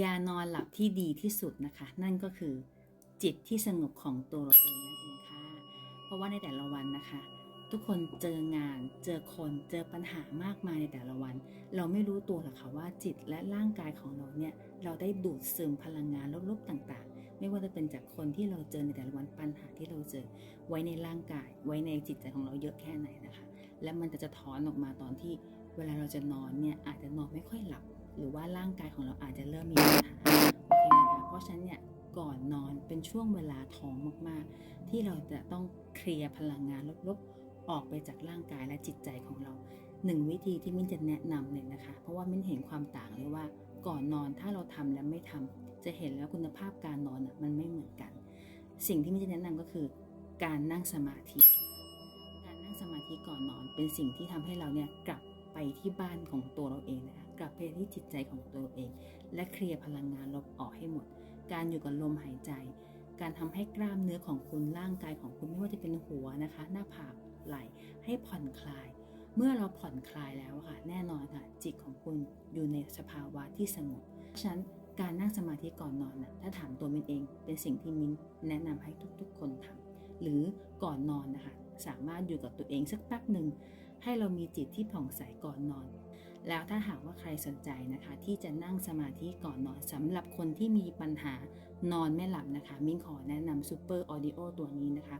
ยานอนหลับที่ดีที่สุดนะคะ นั่นก็คือจิตที่สงบของตัวเราเองนั่นเองค่ะ เพราะว่าในแต่ละวันนะคะ ทุกคนเจองาน เจอคน เจอปัญหามากมายในแต่ละวัน เราไม่รู้ตัวหรอกค่ะว่าจิตและร่างกายของเราเนี่ย เราได้ดูดซึมพลังงานลบๆต่างๆ ไม่ว่าจะเป็นจากคนที่เราเจอในแต่ละวันปัญหาที่เราเจอ ไว้ในร่างกาย ไว้ในจิตใจของเราเยอะแค่ไหนนะคะ และมันจะจะถอนออกมาตอนที่เวลาเราจะนอนเนี่ยอาจจะนอนไม่ค่อยหลับ หรือว่าร่างกายของเราอาจจะเริ่มมีปัญหาโอเคนะคะเพราะฉะนั้นเนี่ยก่อนนอนเป็นช่วงเวลาท้องมากๆ ที่เราจะต้องเคลียร์พลังงานลบๆออกไปจากร่างกายและจิตใจของเราหนึ่งวิธีที่มิ้นจะแนะนำเลยนะคะ เพราะว่ามิ้นเห็นความต่างเลยว่าก่อนนอนถ้าเราทำและไม่ทำจะเห็นแล้วคุณภาพการนอนอะมันไม่เหมือนกัน สิ่งที่มิ้นจะแนะนำก็คือการนั่งสมาธิ การนั่งสมาธิก่อนนอนเป็นสิ่งที่ทำให้เราเนี่ยกลับ ไปที่บ้านของตัวเราเองนะคะกลับไปที่จิตใจของตัวเอง และเคลียร์พลังงานลบออกให้หมด การอยู่กับลมหายใจ การทำให้กล้ามเนื้อของคุณร่างกายของคุณไม่ว่าจะเป็นหัวนะคะ หน้าผากไหล่ให้ผ่อนคลาย เมื่อเราผ่อนคลายแล้วค่ะ แน่นอนค่ะ จิตของคุณอยู่ในสภาวะที่สงบฉะนั้นการนั่งสมาธิก่อนนอนนะถ้าถามตัวมินเอง เป็นสิ่งที่มินแนะนำให้ทุกๆ คนทำ หรือก่อนนอนนะคะสามารถอยู่กับตัวเองสักแป๊บหนึ่งให้เรามีจิตที่ผ่องใสก่อนนอน แล้วถ้าหากว่าใครสนใจนะคะ ที่จะนั่งสมาธิก่อนนอนสำหรับคนที่มีปัญหานอนไม่หลับนะคะ มิ้นขอแนะนำ Super Audio ตัวนี้นะคะ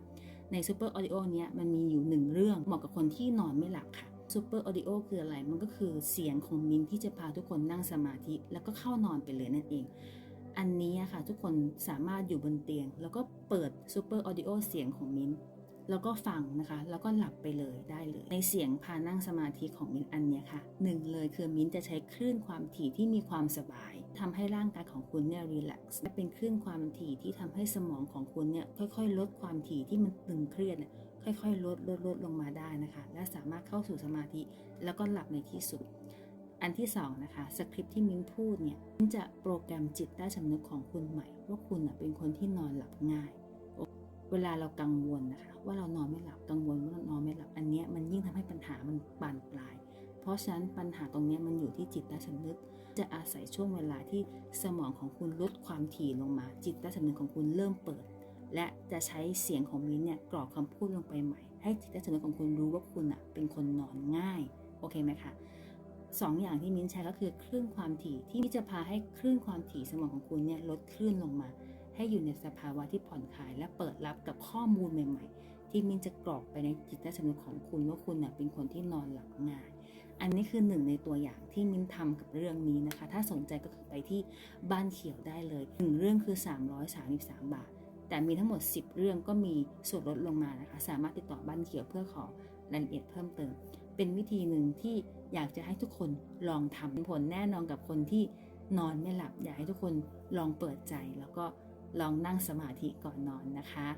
ใน Super Audio เนี้ยมันมีอยู่หนึ่งเรื่องเหมาะกับคนที่นอนไม่หลับค่ะ Super Audio คืออะไร มันก็คือเสียงของมิ้นที่จะพาทุกคนนั่งสมาธิ แล้วก็เข้านอนไปเลยนั่นเอง อันนี้ค่ะ ทุกคนสามารถอยู่บนเตียง แล้วก็เปิด Super Audio เสียงของมิ้นแล้วก็ฟังนะคะ แล้วก็หลับไปเลยได้เลย ในเสียงพานั่งสมาธิของมิ้นอันเนี้ยค่ะหนึ่งเลยคือมิ้นจะใช้คลื่นความถี่ที่มีความสบายทำให้ร่างกายของคุณเนี่ยรีแลกซ์และเป็นคลื่นความถี่ที่ทำให้สมองของคุณเนี่ยค่อยๆ ลดความถี่ที่มันตึงเครียดค่อยๆ ลดลดลดลงมาได้นะคะ และสามารถเข้าสู่สมาธิ แล้วก็หลับในที่สุด อันที่สองนะคะสคริปที่มิ้นพูดเนี่ยมิ้นจะโปรแกรมจิตใต้สำนึกของคุณใหม่ ว่าคุณน่ะเป็นคนที่นอนหลับง่าย เวลาเรากังวลนะคะ ว่าเรานอนไม่หลับกังวลว่าเรานอนไม่หลับอันเนี้ยมันยิ่งทำให้ปัญหามันบานปลาย เพราะฉะนั้นปัญหาตรงเนี้ยมันอยู่ที่จิตใต้สำนึก จะอาศัยช่วงเวลาที่สมองของคุณลดความถี่ลงมา จิตใต้สำนึกของคุณเริ่มเปิด และจะใช้เสียงของมิ้นเนี่ยกรอกคำพูดลงไปใหม่ ให้จิตใต้สำนึกของคุณรู้ว่าคุณอะเป็นคนนอนง่ายโอเคไหมคะ สองอย่างที่มิ้นใช้ก็คือคลื่นความถี่ที่จะพาให้คลื่นความถี่สมองของคุณเนี่ยลดคลื่นลงมา ให้อยู่ในสภาวะที่ผ่อนคลาย และเปิดรับกับข้อมูลใหม่ ๆ ที่มิ้นจะกรอกไปในจิตใต้สำนึกของคุณว่าคุณน่ะเป็นคนที่นอนหลับง่ายอันนี้คือหนึ่งในตัวอย่างที่มิ้นทำกับเรื่องนี้นะคะ ถ้าสนใจก็คือไปที่บ้านเขียวได้เลยหนึ่งเรื่องคือ 333 บาท แต่มีทั้งหมด 10 เรื่องก็มีส่วนลดลงมานะคะ สามารถติดต่อบ้านเขียวเพื่อขอรายละเอียดเพิ่มเติม เป็นวิธีหนึ่งที่อยากจะให้ทุกคนลองทำผลแน่นอนกับคนที่นอนไม่หลับ อยากให้ทุกคนลองเปิดใจ แล้วก็ลองนั่งสมาธิก่อนนอนนะคะ